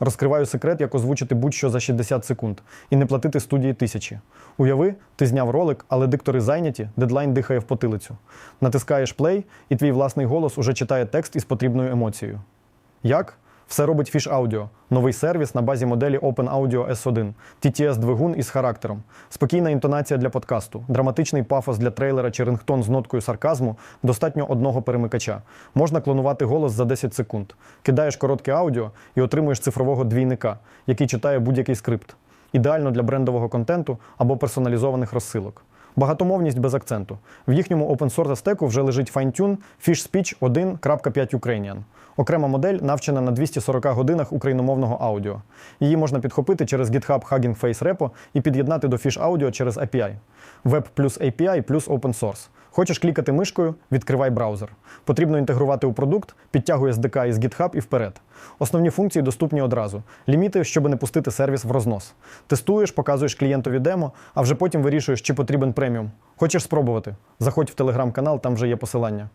Розкриваю секрет, як озвучити будь-що за 60 секунд і не платити студії тисячі. Уяви, ти зняв ролик, але диктори зайняті, дедлайн дихає в потилицю. Натискаєш плей, і твій власний голос уже читає текст із потрібною емоцією. Як? Все робить Fish Audio – новий сервіс на базі моделі Open Audio S1, TTS-двигун із характером, спокійна інтонація для подкасту, драматичний пафос для трейлера чи рингтон з ноткою сарказму, достатньо одного перемикача. Можна клонувати голос за 10 секунд. Кидаєш коротке аудіо і отримуєш цифрового двійника, який читає будь-який скрипт. Ідеально для брендового контенту або персоналізованих розсилок. Багатомовність без акценту. В їхньому source стеку вже лежить FineTune Fish Speech 1.5 Ukrainian. Окрема модель навчена на 240 годинах україномовного аудіо. Її можна підхопити через GitHub Hugging Face Repo і під'єднати до Fish Audio через API. Web плюс API плюс Open Source. Хочеш клікати мишкою, відкривай браузер. Потрібно інтегрувати у продукт, підтягуй SDK із GitHub і вперед. Основні функції доступні одразу. Ліміти, щоб не пустити сервіс в рознос. Тестуєш, показуєш клієнтові демо, а вже потім вирішуєш, чи потрібен преміум. Хочеш спробувати? Заходь в телеграм-канал, там вже є посилання.